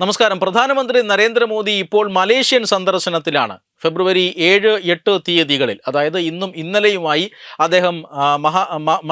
നമസ്കാരം. പ്രധാനമന്ത്രി നരേന്ദ്രമോദി ഇപ്പോൾ മലേഷ്യൻ സന്ദർശനത്തിലാണ്. ഫെബ്രുവരി ഏഴ് എട്ട് തീയതികളിൽ അതായത് ഇന്നും ഇന്നലെയുമായി അദ്ദേഹം മഹാ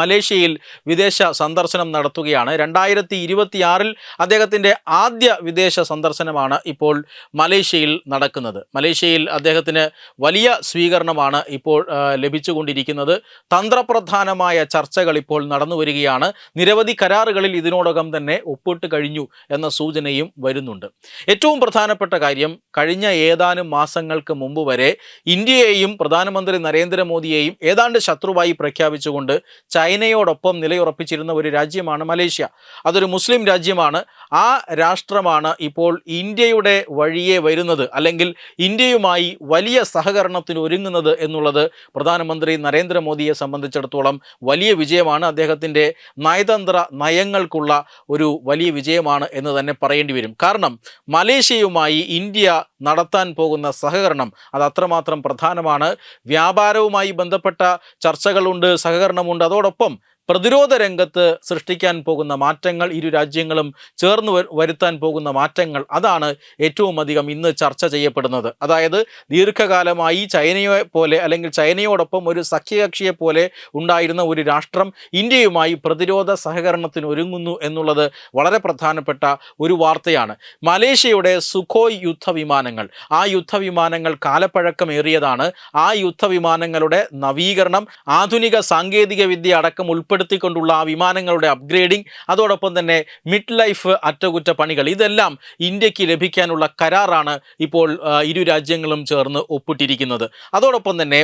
മലേഷ്യയിൽ വിദേശ സന്ദർശനം നടത്തുകയാണ്. രണ്ടായിരത്തി ഇരുപത്തിയാറിൽ അദ്ദേഹത്തിന്റെ ആദ്യ വിദേശ സന്ദർശനമാണ് ഇപ്പോൾ മലേഷ്യയിൽ നടക്കുന്നത്. മലേഷ്യയിൽ അദ്ദേഹത്തിന് വലിയ സ്വീകരണമാണ് ഇപ്പോൾ ലഭിച്ചുകൊണ്ടിരിക്കുന്നത്. തന്ത്രപ്രധാനമായ ചർച്ചകൾ ഇപ്പോൾ നടന്നു വരികയാണ്. നിരവധി കരാറുകളിൽ ഇതിനോടകം തന്നെ ഒപ്പിട്ട് കഴിഞ്ഞു എന്ന സൂചനയും വരുന്നുണ്ട്. ഏറ്റവും പ്രധാനപ്പെട്ട കാര്യം കഴിഞ്ഞ ഏതാനും മാസങ്ങൾക്ക് മുമ്പ് വരെ ഇന്ത്യയെയും പ്രധാനമന്ത്രി നരേന്ദ്രമോദിയെയും ഏതാണ്ട് ശത്രുവായി പ്രഖ്യാപിച്ചുകൊണ്ട് ചൈനയോടൊപ്പം നിലയുറപ്പിച്ചിരുന്ന ഒരു രാജ്യമാണ് മലേഷ്യ. അതൊരു മുസ്ലിം രാജ്യമാണ്. ആ രാഷ്ട്രമാണ് ഇപ്പോൾ ഇന്ത്യയുടെ വഴിയെ വരുന്നത് അല്ലെങ്കിൽ ഇന്ത്യയുമായി വലിയ സഹകരണത്തിന് ഒരുങ്ങുന്നത് എന്നുള്ളത് പ്രധാനമന്ത്രി നരേന്ദ്രമോദിയെ സംബന്ധിച്ചിടത്തോളം വലിയ വിജയമാണ്. അദ്ദേഹത്തിന്റെ നയതന്ത്ര നയങ്ങൾക്കുള്ള ഒരു വലിയ വിജയമാണ് എന്ന് തന്നെ പറയേണ്ടി വരും. കാരണം മലേഷ്യയുമായി ഇന്ത്യ നടത്താൻ പോകുന്ന സഹകരണം അത് അത്രമാത്രം പ്രധാനമാണ്. വ്യാപാരവുമായി ബന്ധപ്പെട്ട ചർച്ചകളുണ്ട് സഹകരണമുണ്ട്. അതോടൊപ്പം പ്രതിരോധ രംഗത്ത് സൃഷ്ടിക്കാൻ പോകുന്ന മാറ്റങ്ങൾ ഇരു രാജ്യങ്ങളും ചേർന്ന് വരുത്താൻ പോകുന്ന മാറ്റങ്ങൾ അതാണ് ഏറ്റവും അധികം ഇന്ന് ചർച്ച ചെയ്യപ്പെടുന്നത്. അതായത് ദീർഘകാലമായി ചൈനയെ പോലെ അല്ലെങ്കിൽ ചൈനയോടൊപ്പം ഒരു സഖ്യകക്ഷിയെ പോലെ ഉണ്ടായിരുന്ന ഒരു രാഷ്ട്രം ഇന്ത്യയുമായി പ്രതിരോധ സഹകരണത്തിന് ഒരുങ്ങുന്നു എന്നുള്ളത് വളരെ പ്രധാനപ്പെട്ട ഒരു വാർത്തയാണ്. മലേഷ്യയുടെ സുഖോയ് യുദ്ധവിമാനങ്ങൾ. ആ യുദ്ധവിമാനങ്ങൾ കാലപ്പഴക്കമേറിയതാണ്. ആ യുദ്ധവിമാനങ്ങളുടെ നവീകരണം ആധുനിക സാങ്കേതിക വിദ്യ അടക്കം ഉൾപ്പെടുത്തിക്കൊണ്ടുള്ള ആ വിമാനങ്ങളുടെ അപ്ഗ്രേഡിംഗ് അതോടൊപ്പം തന്നെ മിഡ് ലൈഫ് അറ്റകുറ്റപ്പണികൾ. ഇതെല്ലാം ഇന്ത്യയ്ക്ക് ലഭിക്കാനുള്ള കരാറാണ് ഇപ്പോൾ ഇരു രാജ്യങ്ങളും ചേർന്ന് ഒപ്പിട്ടിരിക്കുന്നത്. അതോടൊപ്പം തന്നെ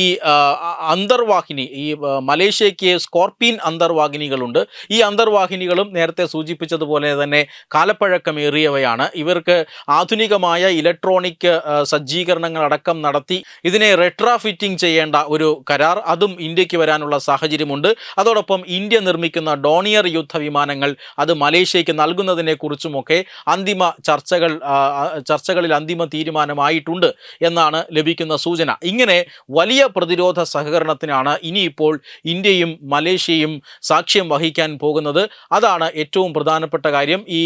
ഈ അന്തർവാഹിനി ഈ മലേഷ്യയ്ക്ക് സ്കോർപിയൻ അന്തർവാഹിനികളുണ്ട്. ഈ അന്തർവാഹിനികളും നേരത്തെ സൂചിപ്പിച്ചതുപോലെ തന്നെ കാലപ്പഴക്കമേറിയവയാണ്. ഇവർക്ക് ആധുനികമായ ഇലക്ട്രോണിക് സജ്ജീകരണങ്ങൾ അടക്കം നടത്തി ഇതിനെ റെട്രാഫിറ്റിംഗ് ചെയ്യേണ്ട ഒരു കരാർ അതും ഇന്ത്യയ്ക്ക് വരാനുള്ള സാഹചര്യമുണ്ട്. അതോടൊപ്പം ഇന്ത്യ നിർമ്മിക്കുന്ന ഡോണിയർ യുദ്ധവിമാനങ്ങൾ അത് മലേഷ്യയ്ക്ക് നൽകുന്നതിനെ കുറിച്ചുമൊക്കെ അന്തിമ ചർച്ചകൾ ചർച്ചകളിൽ അന്തിമ തീരുമാനമായിട്ടുണ്ട് എന്നാണ് ലഭിക്കുന്ന സൂചന. ഇങ്ങനെ വലിയ പ്രതിരോധ സഹകരണത്തിനാണ് ഇനിയിപ്പോൾ ഇന്ത്യയും മലേഷ്യയും സാക്ഷ്യം വഹിക്കാൻ പോകുന്നത്. അതാണ് ഏറ്റവും പ്രധാനപ്പെട്ട കാര്യം. ഈ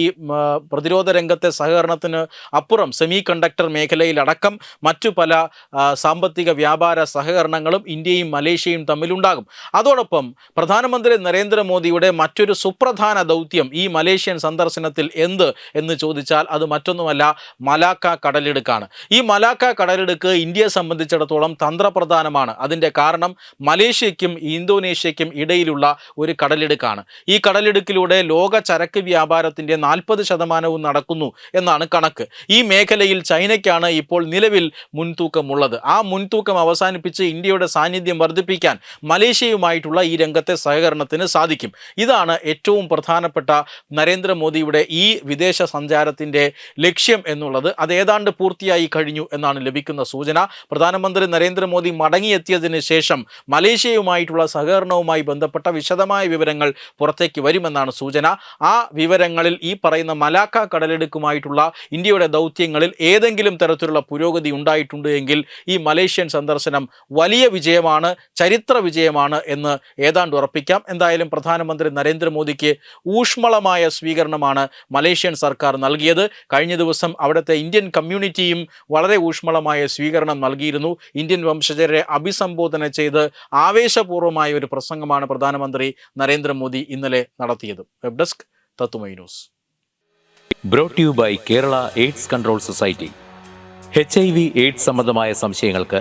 പ്രതിരോധ രംഗത്തെ സഹകരണത്തിന് അപ്പുറം സെമി കണ്ടക്ടർ മേഖലയിലടക്കം മറ്റു പല സാമ്പത്തിക വ്യാപാര സഹകരണങ്ങളും ഇന്ത്യയും മലേഷ്യയും തമ്മിലുണ്ടാകും. അതോടൊപ്പം പ്രധാനമന്ത്രി നരേന്ദ്രമോദിയുടെ മറ്റൊരു സുപ്രധാന ദൗത്യം ഈ മലേഷ്യൻ സന്ദർശനത്തിൽ എന്ത് എന്ന് ചോദിച്ചാൽ അത് മറ്റൊന്നുമല്ല മലാക്ക കടലിടുക്കാണ്. ഈ മലാക്ക കടലിടുക്ക് ഇന്ത്യയെ സംബന്ധിച്ചിടത്തോളം തന്ത്രപ്രധാനമാണ്. അതിന്റെ കാരണം മലേഷ്യയ്ക്കും ഇന്തോനേഷ്യയ്ക്കും ഇടയിലുള്ള ഒരു കടലിടുക്കാണ്. ഈ കടലിടുക്കിലൂടെ ലോക ചരക്ക് വ്യാപാരത്തിന്റെ നാൽപ്പത് ശതമാനവും നടക്കുന്നു എന്നാണ് കണക്ക്. ഈ മേഖലയിൽ ചൈനയ്ക്കാണ് ഇപ്പോൾ നിലവിൽ മുൻതൂക്കമുള്ളത്. ആ മുൻതൂക്കം അവസാനിപ്പിച്ച് ഇന്ത്യയുടെ സാന്നിധ്യം വർദ്ധിപ്പിക്കാൻ മലേഷ്യയുമായിട്ടുള്ള ഈ രംഗത്തെ സഹകരണത്തിന് സാധിക്കും. ഇതാണ് ഏറ്റവും പ്രധാനപ്പെട്ട നരേന്ദ്രമോദിയുടെ ഈ വിദേശ സഞ്ചാരത്തിന്റെ ലക്ഷ്യം എന്നുള്ളത്. അത് ഏതാണ്ട് പൂർത്തിയായി കഴിഞ്ഞു എന്നാണ് ലഭിക്കുന്ന സൂചന. പ്രധാനമന്ത്രി നരേന്ദ്രമോദി മടങ്ങിയെത്തിയതിന് ശേഷം മലേഷ്യയുമായിട്ടുള്ള സഹകരണവുമായി ബന്ധപ്പെട്ട വിശദമായ വിവരങ്ങൾ പുറത്തേക്ക് വരുമെന്നാണ് സൂചന. ആ വിവരങ്ങളിൽ ഈ പറയുന്ന മലാക്ക കടലെടുക്കുമായിട്ടുള്ള ഇന്ത്യയുടെ ദൗത്യങ്ങളിൽ ഏതെങ്കിലും തരത്തിലുള്ള പുരോഗതി ഉണ്ടായിട്ടുണ്ട് എങ്കിൽ ഈ മലേഷ്യൻ സന്ദർശനം വലിയ വിജയമാണ് ചരിത്ര വിജയമാണ് എന്ന് ഏതാണ്ട് ഉറപ്പിക്കാം എന്തായാലും പ്രധാനമന്ത്രി നരേന്ദ്രമോദിക്ക് ഊഷ്മളമായ സ്വീകരണമാണ് മലേഷ്യൻ സർക്കാർ നൽകിയത്. കഴിഞ്ഞ ദിവസം അവിടുത്തെ ഇന്ത്യൻ കമ്മ്യൂണിറ്റിയും വളരെ ഊഷ്മളമായ സ്വീകരണം നൽകിയിരുന്നു. ഇന്ത്യൻ വംശജരെ അഭിസംബോധന ചെയ്ത് ആവേശപൂർവമായ ഒരു പ്രസംഗമാണ് പ്രധാനമന്ത്രി നരേന്ദ്രമോദി ഇന്നലെ നടത്തിയത്. വെബ് ഡെസ്ക് തത്തുമൈ news. By Kerala AIDS control society H I V AIDS സംബന്ധമായ സംശയങ്ങൾക്ക്